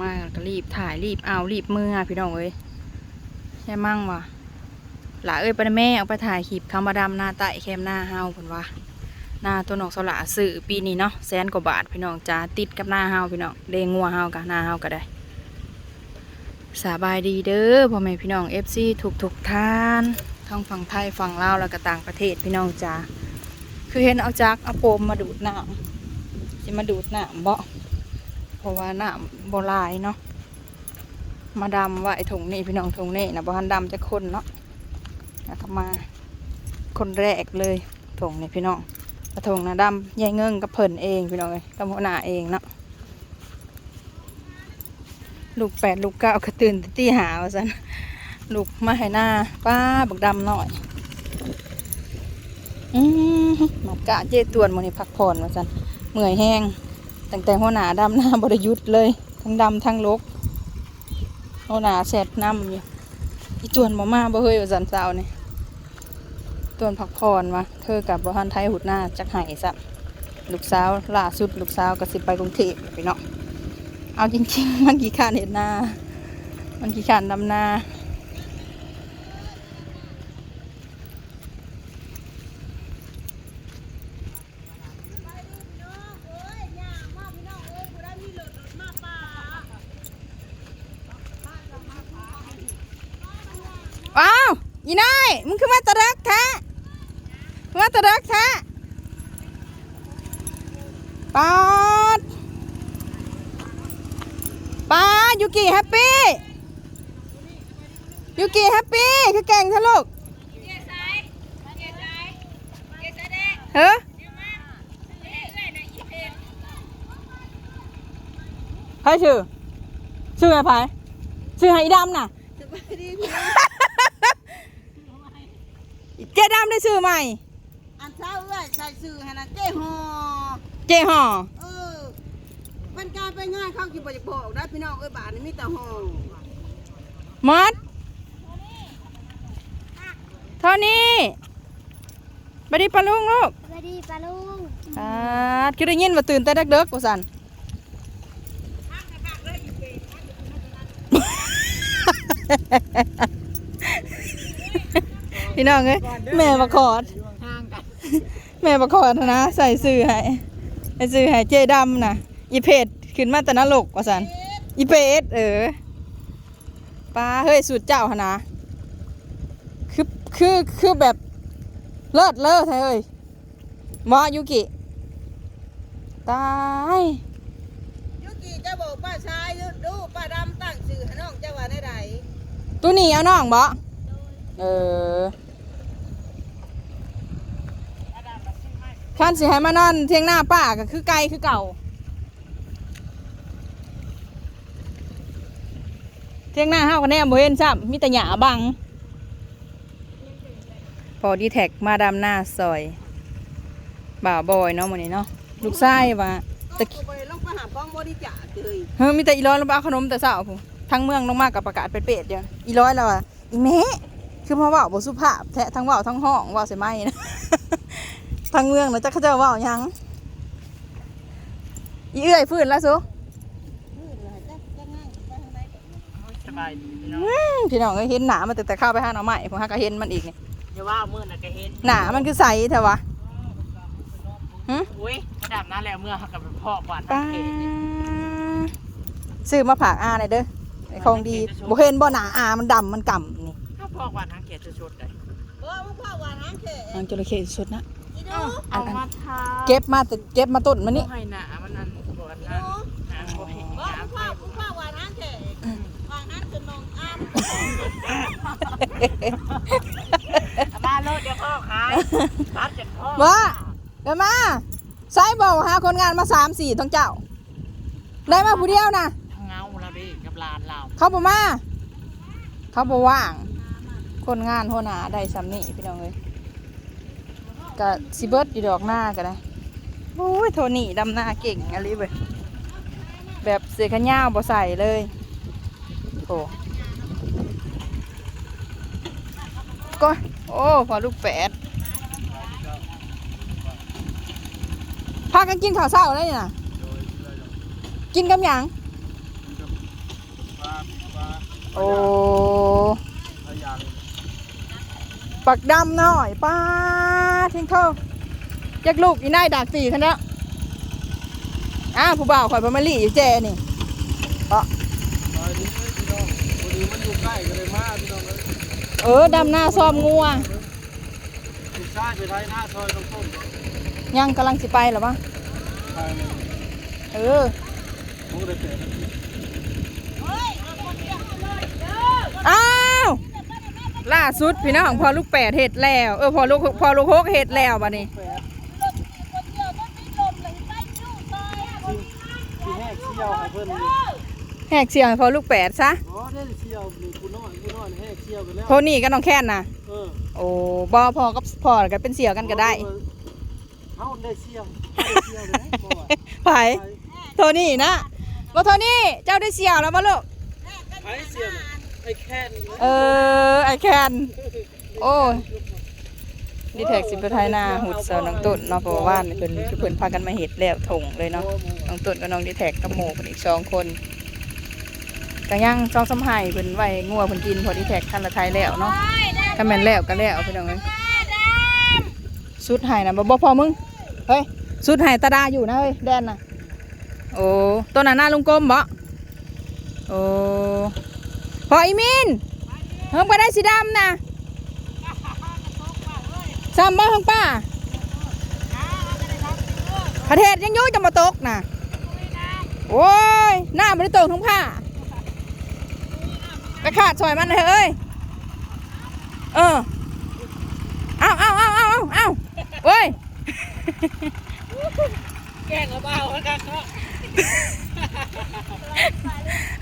มาก็รีบถ่ายรีบเอารีบมือพี่น้องเอ้ยใช่มั่งวะหล่าเอ้ยไปนแม่เอาไปถ่ายคลิปคำมาดำหน้าไตแคมหน้าเฮาเพิ่นว่าหน้าตัวน้องสละซื้อปีนี้เนาะแสนกว่าบาทพี่น้องจ้าติดกับหน้าเฮาพี่น้องเดงงัวเฮากับหน้าเฮาก็ได้ สบายดีเด้อพ่อแม่พี่น้อง FC ทุกทุกท่านทั้งฝั่งไทยฝั่งลาวแล้วก็ต่างประเทศพี่น้องจ้าคือเห็นเอาจักเอาโปมมาดูดน้ำสิมาดูดน้ำบ่ เพราะว่าน้ำโบหลายเนาะมาดำไว้ถุงนี่พี่น้องถุงนี่นะบ่ทันดำจะคนเนาะแล้วก็มาคนแรกเลยถุงนี่พี่น้องกระถุงนะดำยายเงิงกับเพิ่นเองพี่น้องเลยกับหัวหน้าเองเนาะลูกแปดลูกเก้ากระตื่นตีหาวสันลูกมาให้หน้าป้าบักดำหน่อยอืมหมากะเจตวนมันนี่พักผ่อนมาสันเมื่อยแห้ง ตั้งแต่หัวหน้าดำหน้าบริยุทธ์เลย ทั้งดำทั้งลกหัวหน้าแสดน้ำอยู่อีตวนบ่มาบ่เฮยว่สันสาวนี่ตวนพักผ่อนมาเธอกับบ่ทันไทยหุดหน้าจักไห้สันลูกสาวล่าสุดลูกสาวก็สิบไปกรุงเทพไปเนาะเอาจริงๆ มันกี่ขานเห็นหน้ามันกี่ขานดำหน้า ว้าวยีนาย มึงคือมาตะรักแท้มาตะรักแท้ปาดป้ายูกิแฮปปี้ยูกิแฮปปี้คือแก่งทะลูกเฮ้อใครชื่อชื่ออะไรพายชื่อไฮดำน่ะสบายดีพี่ เจ๊ดำได้ชื่อใหม่ อันเช้าเอ้ยใส่สื่อให้นะเจ้หอเจ๊ห่อเออมันการไปง่ายเข้ากี่บ่จะบอกได้พี่น้องเอ้ยบาทนี่มีแต่หอมอดเท่านี้บไดีปลาลุงลูกสวัสดีปลาลุงอ่าคือได้ยินว่าตื่นแต่เด็กๆกูสัน พี่น้องเอ้ยแม่ประคอดห่างกันแม่ประคอดนะ ใส่ซื้อให้ให้ซื้อให้เจดำนะอีเพดขึ้นมาแต่นรกว่าสันอีเพดเออปลาเฮ้ยสูตรเจ้าหนนะคือคือคือแบบเลิศเลิศเฮ้ยหมอยุกิตายยุกิจะบอกป้าชายดูป้าดำตั้งสื่อให้น้องเจ้าว่าในใดตัวนี้เอาน้องบ่ เออขั้นสิให้มานอนเที่ยงหน้าป้าก็คือไกลคือเก่า เที่ยงหน้าเฮากันแน่บ่เห็นซ้ำมีแต่หญ้าบัง พอดีแท็กมาดำหน้าซอย บ่าวบอยเนาะมื้อนี้เนาะลูกชายว่าตะกี้ไปลงไปหาบ้องบริจาคเลยเฮ้ยมีแต่อีร้อยลงมาเอาขนมแต่เช้าพุ่นทั้งเมืองลงมากับประกาศเป็นเป็ดเดียวอีร้อยแล้วอะอีแม่ คือมาเว่าบ่สุภาพแท้ทั้งเว่าทั้งห้องเว่าใส่ไม้นะทั้งเมืองนะจักเขาเจ้าเว่าหยังอีเอื้อยฟื้นแล้วสุสบายดีพี่น้องอื้อพี่น้องก็เห็นหนามันแต่แต่เข้าไปหาหน่อไม้ผมหาก็เห็นมันอีกนี่อย่าว่าเมื่อน่ะก็เห็นหนามันคือใสแท้วะหึอุ้ยกระดับนั้นแหละเมื่อเขากับพ่อกวาดป้าทางเขตนี่ซื้อมาผากอาหน่อยเด้อไอ้ของดีบ่เห็นบ่หนาอามันดำมันก่ำนี่ถ้าพ่ อกวาดทางเขตชุดๆเลยเออมึงพ่อว่าน้ำเขยอันจระเข้สุดนะ อีดูเอามาทาเก็บมาแต่เก็บมาต้นมันนี่ให้หนามันนั่นบวชนั่นหนาบวชเออมึงพ่อมึงพ่อว่าน้ำเขยว่าน้ำจะนองอ้ำมาโลดเดี๋ยวพ่อขายตัดจากพ่อว่าเดี๋ยวมาใช้บอกหาคนงานมาสามสี่ทั้งเจ้า ได้มาผู้เดียวนะเงาละพี่กับลานเราเขาบอกมา เขาบอกว่าง คนงานหัวหน้าได้สำนี่พี่น้องเลยก็สิเบิร์ดอยู่ดอกหน้ากันนะโอ้ยโทนี่ดำหน้าเก่งอะไรเว้ยแบบเสือขนยาวบ่ใส่เลยโอ้ก็โอ้พอลูกแปดพากันกินข้าวเช้าเลยนี่ะกินกับหยังโอ้ ปักดำหน่อยป้าทิ้งเข้าจักลูกอีนายดากสี่ท่านแล้วอ้าวผู้บ่าวข่อยพมาลี่อยู่แจนี่ไปนี่พี่น้องพอดีมันอยู่ใกล้ก็เลยมาพี่น้องเลยเออดำหน้าซ้อมงัวลูกชายไปไทยหน้าซอยตรงต้นยังกำลังสิไปเหรอวะทางนี้เออผมก็เลยเตะอ้าว ล่าสุดพี่น้องพอลูกแปดเห็ดแล้วเออพอลูกพอลูกหกเห็ดแล้วบัดนี้แปดที่แหกเชี่ยวให้เพิ่นนี่แหกเสียงให้พอลูกแปดซะอ๋อได้เชี่ยวนี่กูน้อยกูน้อยแหกเชี่ยวไปแล้วโทนี่ก็น้องแค้นนะเออโอ้บอพอกับพอกันเป็นเสี่ยวกันก็ได้เฮาได้เชี่ยวได้เชี่ยวเลยบ่ว่าไผโทนี่นะบอโทนี่เจ้าได้เสี่ยวแล้วบ่ลูกไผเชี่ยวน่ะ ไอ้แค่นเออไอแคนโอ้ยดีแท็กสิบไทยนาหุดเสาน้องตุ่นเนาะเพราะว่าว่านเพิ่นคือเพิ่นพากันมาเห็ดแล้วถงเลยเนาะน้องตุ่นกับน้องดีแท็กกับหมู่เพิ่นอีกสองคนก็ยังจองสำไห้เพิ่นไว้งัวเพิ่นกินพอดีแท็กทันละไทยแล้วเนาะถ้าแม่นแล้วก็แล้วพี่น้องเอ้ยสุดไห้นะบ่บ่พอมึงเฮ้ยสุดไห้ตาดาอยู่นะเฮ้ยแดนน่ะโอ้ตัวนั้นหน้าลุงกลมบ่โอ้ พออีมินเพิ่งไปได้สีดำนะซ้ำบ้าเพิ่งป้าประเทศยังยุ่ยจะมาตกนะโอ้ยหน้าไม่ได้ตกทั้งผ้าไปขาดซอยมันเลยเอ้ยเออเอาเอาเอาเอาเอาเอาโอ้ยแกล้งเอาเปล่าแล้วกันเนาะ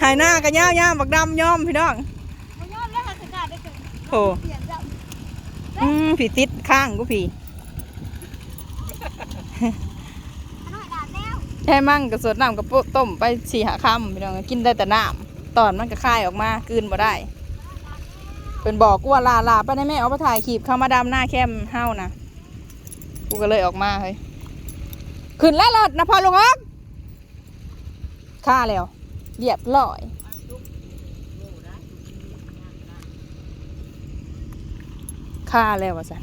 หายหน้ากันย่าวย่าวบักดำย่อมพี่น้องโอ้อืมผีติดข้างกูผีแค่มั่งกับสดน้ำกับปุ๊ต้มไปสี่หาคำพี่น้องกินได้แต่น้ำตอนมันก็คายออกมากลืนบ่ได้ เป็นบอกกูว่าลาลาไปได้แม่เอาไปถ่ายขีบเข้ามาดำหน้าแคมเฮ้านะกูก็เลยออกมาเฮ้ยขึ้นแล้วรถนะพอลงออกค่าแล้ว เรียบร้อยค่าแล้ววะสัน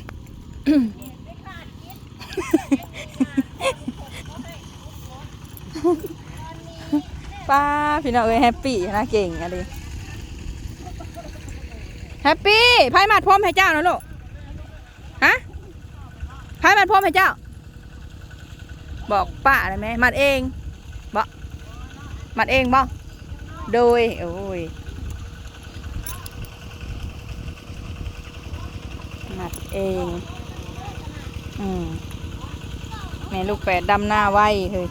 ป้าพี่น้องเอ้ยแฮปปี้นะเก่งอะไรแฮปปี้ไพ่มัดพรมให้เจ้านะลูกฮะไพ่มัดพรมให้เจ้า บอกป้าได้ไหมมัดเองบ่มัดเองบ่ โดย โอ้ยหมัดเอง อืมแม่ลูกแปดดำหน้าไว้เฮ้ย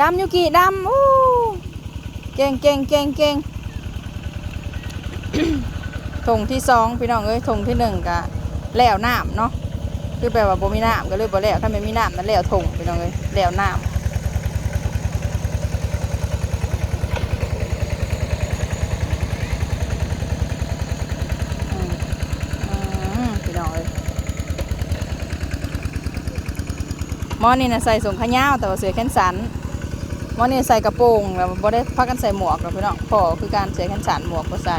ดำยูกิดำอู้เก่งเก่งเก่งเก่งถงที่สองพี่น้องเอ้ยถงที่หนึ่งกะแล้วน้ำเนาะคือแปลว่าบ่มีน้ำก็เลยบ่แล้วถ้าไม่มีน้ำมันแล้วถงพี่น้องเอ้ยแล้วน้ำอืมอืมพี่ น้องเอ้ยมอนี่นะใส่ส่งขายาวแต่ว่าเสือแขนสันวันนี้ใส่กระโปรงแล้วบ่ได้พักกันใส่หมวกหรอกพี่น้องพอคือการใส่แขนสันหมวกก็ใส่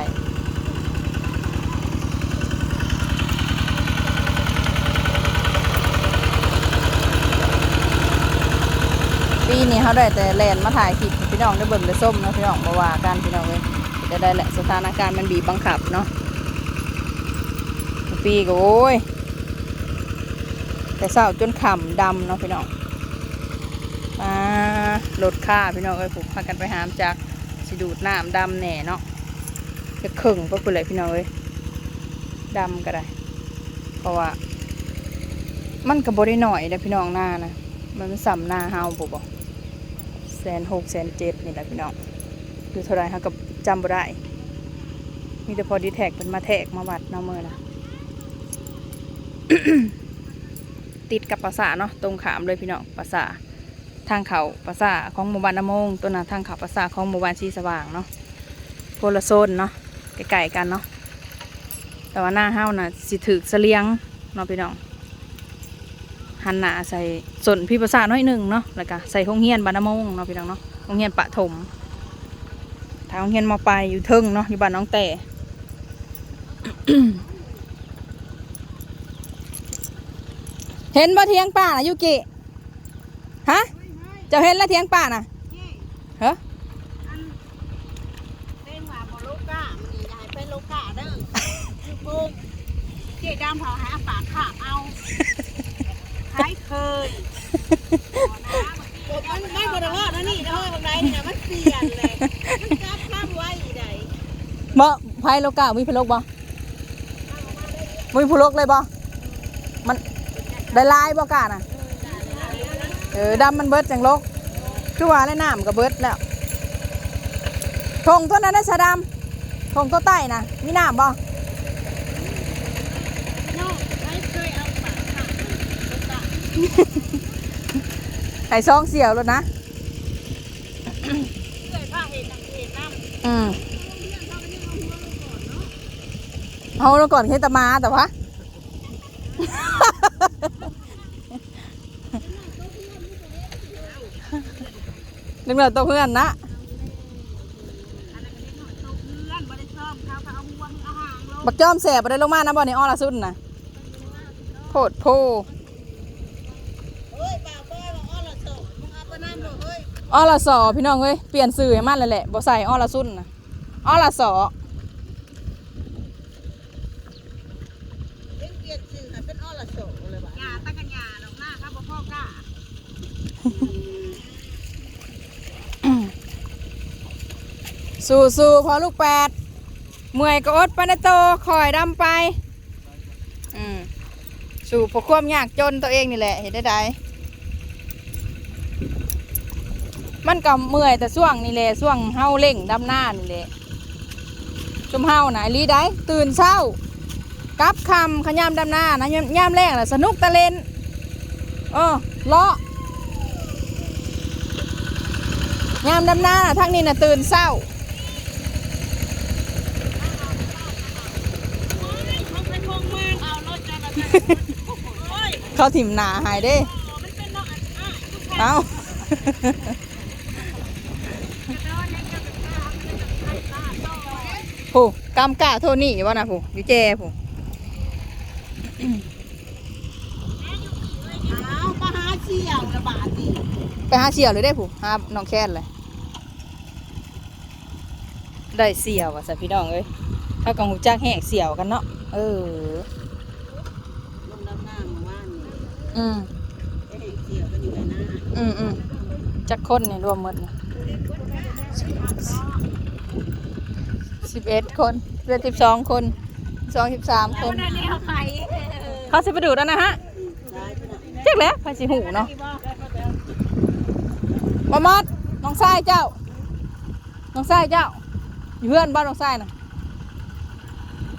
ปีนี้เขาได้แต่แลนมาถ่ายคลิปพี่น้องได้เบิ่งได้ส้มเนาะพี่น้องบ่ว่ากันพี่น้องเว้ยจะได้แหละสถานการณ์มันบีบบังคับเนาะ ปีก็โอ้ย แต่เศร้าจนขำดำเนาะพี่น้องมารถค่าพี่น้องเอ้ยผมพากันไปหามจากสิดูดน้ำดำแหน่เนาะจะเข่งเพราะคุณเลยพี่น้องเอ้ยดำก็ได้ เพราะว่า มันก็บได้หน่อยนะพี่น้องหน้านะมันเป็นสัมหน้าเฮาบ่บอกแสนหกแสนเจ็ดนี่แหละพี่น้องคือเท่าไรฮะกับจำบ่ได้ มีแต่พอดีแท็กเป็นมาแทกมาวัดเนาะเมื่อนะ ติดกับปราสาเนาะตรงขามเลยพี่น้องปราสาทางเขาปราสาของหมู่บ้านนำมงตัวนั้นทางเขาปราสาของหมู่บ้านชีสว่างเนาะโพลโซนเนาะใกล้ๆกันเนาะแต่ว่าหน้าเฮาน่ะสิถือเสลียงเนาะพี่น้องหันหน้าใส่ส่วนพี่ปราสาน้อยหนึ่งเนาะแล้วก็ใส่ห้องเฮียนบ้านนำมงเนาะพี่น้องเนาะห้องเฮียนปะถมทางโรงเรียนมาไปอยู่เทิงเนาะอยู่บ้านน้องแต่ เห็นบ่เทียงป่านะยูกิฮะเจะเห็นแล้วเทียงป่านะเฮ้อเต้นว่าบ่ลูกก้ามันนี่ยายเป็นลูกก้าเด้อคือโป่งเจ๊ดำเขาหาปากขาบเอาคล้ายเคยมันไม่บริวารนะนี่นะเฮ้ยบางไรนี่นะมันเปลี่ยนเลยมันจับข้ามไว้อีใดบ่ไพโลกามีพลกบ่มีพลกเลยบ่มัน ได้ลายบ่กาน่ะ เออดำมันเบิดจังลกคือว่าแล้วน้ำก็เบิดแล้วทงตัวนั้นได้สะดำทงตัวใต้น่ะมีน้ำบ่น้องไม่เคยเอาปากขาบลูกก้าไห้ซองเสียวแล้วนะเคยผ้าเห็นนังเห็นน้ำอืมเอาแล้วก่อนเคตามาแต่ว่า นึกเลยตัวเพื่อนนะเพื่อนบ่ได้ชอบเขาเขาเอาหัวเอาหางลงบักจอมแสบไปได้ลงมานะบ่อนี่อ้อละสุดนะโพดโพเฮ้ยบ่าวบอยบอกอ้อละโสดมึงเอาไปน้ำบ่เฮ้ยอ้อละสอพี่น้องเอ้ยเปลี่ยนสื่อให้มันเลยแหละบ่ใส่อ้อละสุดนะอ้อละสอ เล่นเปลี่ยนชื่อให้เป็นอ้อละโสดเลยบ่ะยาตะกันยาดอกหน้าครับบ่พ่อกล้า สู้สู้พอลูกแปดเมื่อยก็อดไปนโตคอยดำไปอืมสู่พราะความยากจนตัวเองนี่แหละเห็นได้ไดมันก็เมื่อยแต่ช่วงนี่แหละช่วงเฮาเล่งดำหน้านี่แหละชมเฮานะอีหลีได้ตื่นเช้ากับคำขยามดำหน้านะยามยามแรกแหละสนุกตะเล่นเออเลาะยามดำหน้าทั้งนี้น่ะตื่นเช้าไปคงเมืองเอารถจักรยานโอ้ย เขาถิ่มหนาหายเด้มันเป็นน้องอันอะเอ้าผู้กำกาโทนี่วะนะผู้อยู่แจผู้เอามาหาเชี่ยวระบาดดิไปหาเสี่ยวเลยได้ผู้หาน้องแค้นเลยได้เสี่ยวว่ะสัพี่น้องเอ้ยถ้ากังหูจักแห้งเสี่ยวกันเนาะเออ ลงดำน้ำมาว่านนี่ อืมอืมอืมจักคนนี่รวมหมดนี่สิบเอ็ดคนเรือสิบสองคนสองสิบสามคน เขาเขาสิไปดูดแล้วนะฮะเจ๊กแล้วพาสิหูเนาะมามอดน้องทรายเจ้า น้องทรายเจ้า อยู่เพื่อนบ้านน้องทรายน่ะ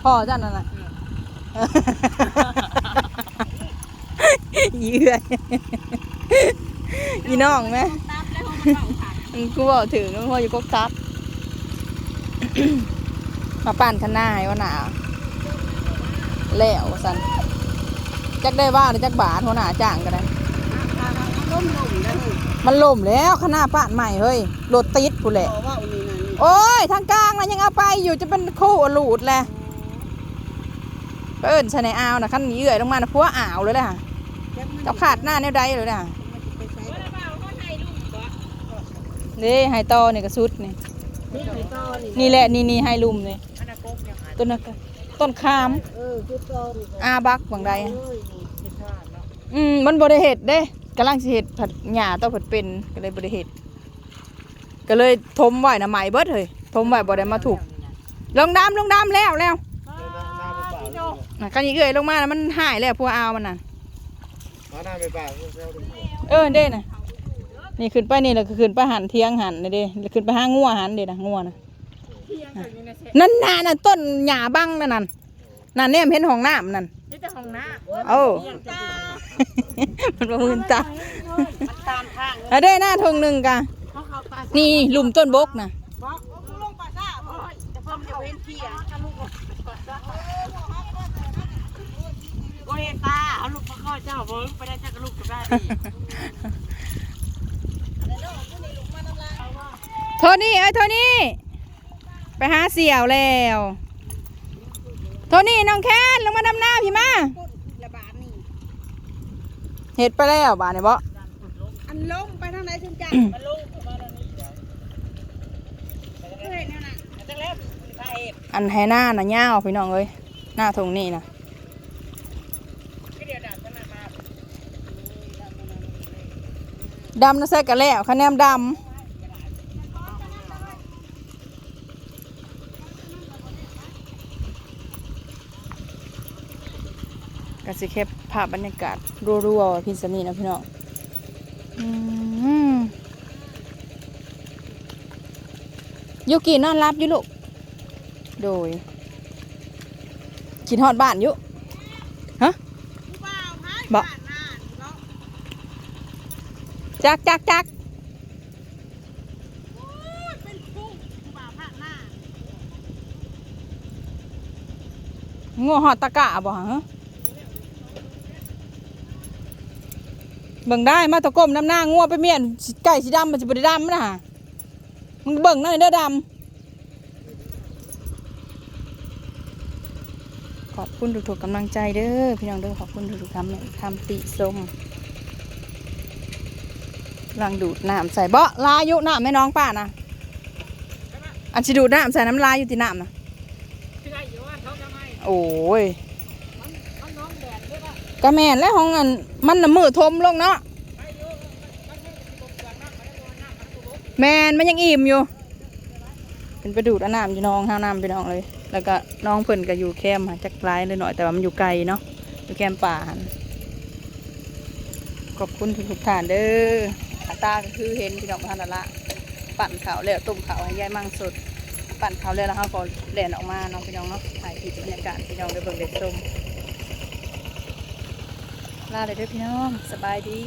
พ่อเจ้านั่นน่ะ เยื่อยอีน้องไหมตามแล้วมันเอาขากูบอกถึงพ่ออยู่กกทับมาปั่นข้างหน้าให้ว่าหนาแล้วสันจักได้ว่าหรือจักบาทหัวหน้าจ้างกันได้ล้มลงแล้วนี่มันล่มแล้วข้างหน้าป้านใหม่เฮ้ยรถติดผู้นแหละบอกว่าอุนี่นั่นนี่โอ้ยทางกลางนะยังเอาไปอยู่จะเป็นคู่อลูดแหละเอิ้นชะในอาวนะขั้นนี้เอื่อยลงมานะพัวอ่าวเลยเลยค่ะเจ้าขาดหน้าแนวใดเลยนะนี่ไฮโตอนี่ก็สุดนี่นี่ไข่ต้อนนี่แหละนี่นี่ไฮลุมนี่ต้นนั้นก็ต้นคามเออคือต้นอาบักบางใดเอ้อะยนี่อืมมันบริเหตุเด้กำลังสิเหตุผัดหญ้าต่อผัดเป็นก็เลยบริเหตุก็เลยทมไว้นะไหมเบิดเลยทมไว้บ่ได้มาถูกลงดำลงดำแล้วแล้วน่ะกันอีกเอ้ยลงมาแล้วมันหายแล้วพวกอาวมันน่ะ มาหน้าไปป่าเซลล์ดิเออเด้น่ะนี่ขึ้นไปนี่แล้วก็ขึ้นไปหันเทียงหันนี่เด้แล้วขึ้นไปหางัวหันเด้นะงัวน่ะนั่นน่ะนั่นต้นหญ้าบังนั่นนั่นนั่นแนมเห็นห้องน้ำนั่นนี่แต่ของน้าเอ้ามันบ่มืนตามันตามทางอะเด้หน้าทงหนึ่งกะเขาเขาปลานี่หลุมต้นบกน่ะบอกลงปลาซ่าบ่จะเพิ่มจะเว้นเที่ย ถ้าลูกโอ้ยตาเอาลูกมาข้อเจ้าเบิ้งไปได้เจ้ากับลูกกับได้ดีโทนี่เอ้ยโทนี่ไปหาเสี่ยวแล้ว โทนี่น้องแค้นลงมาดำหน้าพี่มาก้นระบาดนี่เห็ดไปแล้วบาดเนี่ยบ่อันลงไปทางไหนถึงจันมันลงประมาณนี้เดี๋ยวเฮ้ยเนี่ยนะจังแล้วมีพาเอกอันให้หน้าน่ะย่าวพี่น้องเอ้ยหน้าทงนี่นะ ที่เดียวดับขนาดมา ดำนะใส่กะแล้วคะแนนดำก็สิแค่ภาพบรรยากาศรัวๆพี่สนีนะพี่น้องอยูกินอนรับอยู่ลูก โดยกินฮอดบ้านอยู่ผู้บ่าวหายบ่บ้านหน้านี่เนาะ จักจักจักโอ้ยเป็นผู้ผู้บ่าวผ่านหน้างัวหอดตะกะบ่ฮะเบิ่งได้มาตะก้มน้ำหน้างัวไปเมียนสิไก่สีดำมันจะบริดำนะมึงเบิ่งนั่นเด้อดำขอบคุณทุกๆกำลังใจเด้อพี่น้องเด้อขอบคุณทุกๆคำคำติชม ลังดูดน้ำใส่เบาะลายุน้ำแม่น้องป้านะอันสิดูดน้ำใส่น้ำลายอยู่ที่น้ำนะที่ไรอยู่ว่าเขาจะโอ้ยแดดด้วยป่ะกะแม่นและห้องอันมันน่ะมือทมลงเนาะไปดูมันไม่ตกเปลือกน้ำมันได้โดนน้ำมันได้โดนแมนมันยังอิ่มอยู่เป็นไปดูดอาน้ำอยู่น้องห้าน้ำไปน้องเลย แล้วก็น้องเพิ่นก็อยู่แคมป์หาจักไลายเลยหน่อยแต่ว่ามันอยู่ไกลเนาะอยู่แคมป่าขอบคุณทุกท่านเด้อ อาตาก็คือเห็นพี่น้องท่านนั่นละ ปั่นเขาวแล้วต้มเขาวให้ยายมั่งสดปั่นเขาวแล้วแล้วเขาก็แล่นออกมาน้องพี่น้องเนาะถ่ายคลิปบรรยากาศพี่น้องได้เบิ่งได้ชมลาเลยด้วยพี่น้องสบายดี